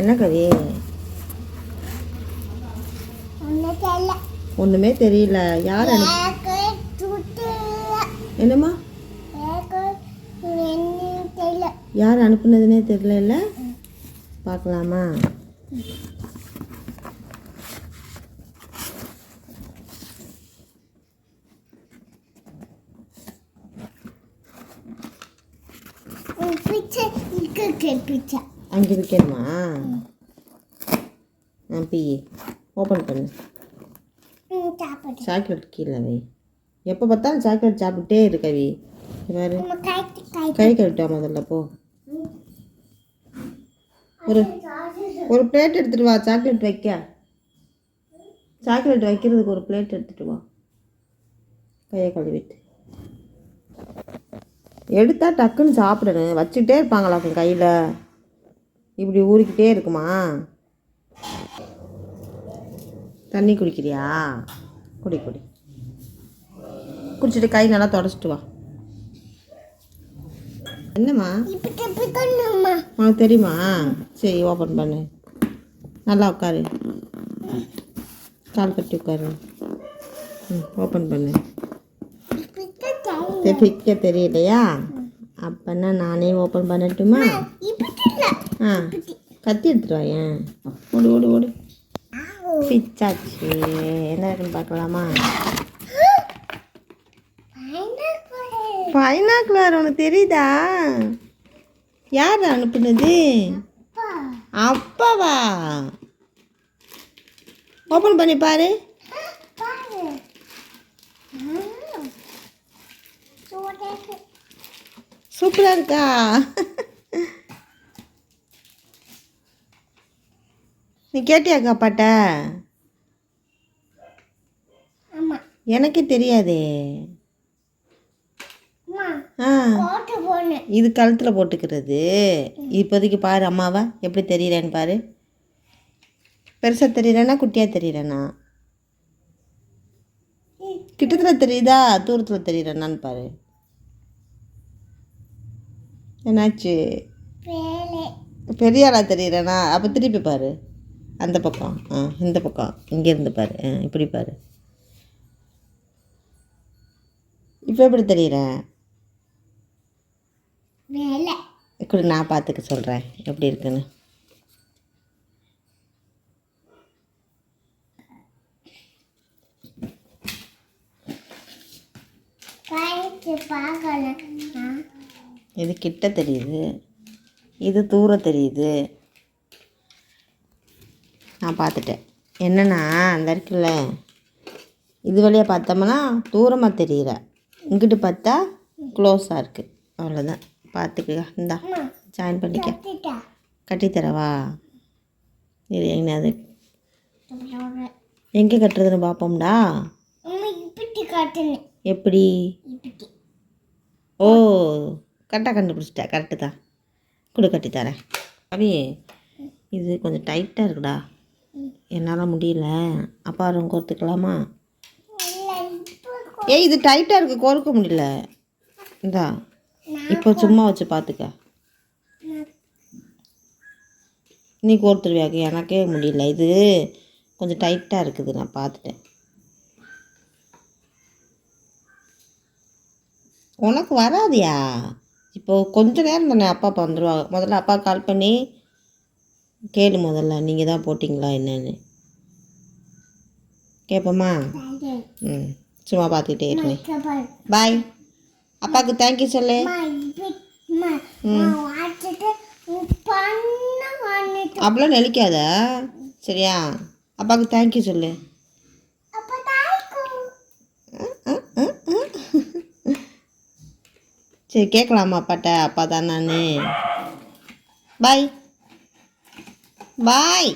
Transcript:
என்ன கவி? ஒன்றும் தெரியல. யார் என்னம்மா? யார் அனுப்புனதுனே தெரியல பார்க்கலாமா? பிச்சை இருக்கு பிச்சை. அங்கே வைக்கணுமா ஆ பி. ஓப்பன் பண்ணு. சாக்லேட் கீழே வை. எப்போ பார்த்தாலும் சாக்லேட் சாப்பிட்டே இரு கவி. இங்க பாரு. கை கை. கழுவிட்டா முதல்ல போ. ஒரு ஒரு பிளேட் எடுத்துட்டு வா சாக்லேட் வைக்க. சாக்லேட் வைக்கிறதுக்கு ஒரு பிளேட் எடுத்துட்டு வா. கையை கழுவிட்டு. எடுத்தா டக்குன்னு சாப்பிடணும். வச்சுக்கிட்டே இருப்பாங்களா உங்க கையில்? இப்படி ஊறிக்கிட்டே இருக்குமா? தண்ணி குடிக்கிறியா? குடி குடி. குடிச்சிட்டு கை நல்லா தொடச்சிட்டு வா. என்னம்மா? உனக்கு தெரியுமா? சரி ஓப்பன் பண்ணு. நல்லா உட்காரு. கால் கட்டி உட்காரு. ம் ஓப்பன் பண்ணு. பிச்சை தெரியும் சரி பிக்க தெரியலையா? அப்போன்னா நானே ஓப்பன் பண்ணட்டுமா? ஆ கத்தி எடுத்துருவாயேன் ஓடு ஓடு ஓடு. பிச்சாச்சு. என்ன இருக்குன்னு பார்க்கலாமா? பைனாக்குலர் உனக்கு தெரியுதா? யார் அனுப்புனது? அப்பாவா? ஓப்பன் பண்ணி பாரு. சூப்பராக இருக்கா? நீ கேட்டியாக்கா ஆமா எனக்கே தெரியாதே. இது கழுத்தில் போட்டுக்கிறது. இப்போதைக்கு பாரு அம்மாவா? எப்படி தெரியலன்னு பாரு. பெருசாக தெரியலனா குட்டியாக தெரியலனா கிட்டத்தில் தெரியுதா? தூரத்தில் தெரியலனான்னு பாரு. என்னாச்சு? வேலை. பெரிய ஆளா தெரியலனா அப்போ திருப்பி பாரு. அந்த பக்கம். ஆ இந்த பக்கம். இங்கேருந்து பாரு. ஆ இப்படி பாரு. இப்போ எப்படி தெரியல வேலை. இப்படி நான் பார்த்துக்க சொல்கிறேன் எப்படி இருக்குன்னு. இது கிட்ட தெரியுது. இது தூரம் தெரியுது. நான் பார்த்துட்டேன். என்னன்னா அந்த இருக்குல்ல இது வழியாக பார்த்தோம்னா தூரமாக தெரியல. இங்கிட்டு பார்த்தா க்ளோஸாக இருக்குது அவ்வளோதான் பார்த்துக்க இந்தா ஜாயின் பண்ணிக்க. கட்டித்தரவா இது அம்மா எங்கே கட்டுறதுன்னு பார்ப்போம்டா. எப்படி? ஓ கரெக்டாக கண்டுபிடிச்சிட்டேன் கரெக்டு தான். கொடு கட்டி தரேன். அவி இது கொஞ்சம் டைட்டாக இருக்குடா. என்னால் முடியல. அப்பா ரொம்ப கோர்த்துக்கலாமா ஏய் இது டைட்டாக இருக்குது கோர்க்க முடியல. இந்தா இப்போ சும்மா வச்சு பார்த்துக்க நீ கோர்த்துருவியாக்கு எனக்கே முடியல. இது கொஞ்சம் டைட்டாக இருக்குது நான் பார்த்துட்டேன் உனக்கு வராதியா? இப்போ கொஞ்ச நேரம் தானே அப்பா அப்பா வந்துடுவாங்க முதல்ல அப்பா கால் பண்ணி கேளு முதல்ல நீங்கள் தான் போட்டிங்களா என்னன்னு. கேட்போமா ம் சும்மா பார்த்துக்கிட்டே இருக்கேன் பாய் அப்பாவுக்கு தேங்க்யூ சொல்லு. அப்படிலாம் நெளிக்காத? சரியா? அப்பாவுக்கு தேங்க்யூ சொல்லு. சரி கேட்கலாமா அப்பாட்ட? அப்பா தான் நான். பாய் பாய்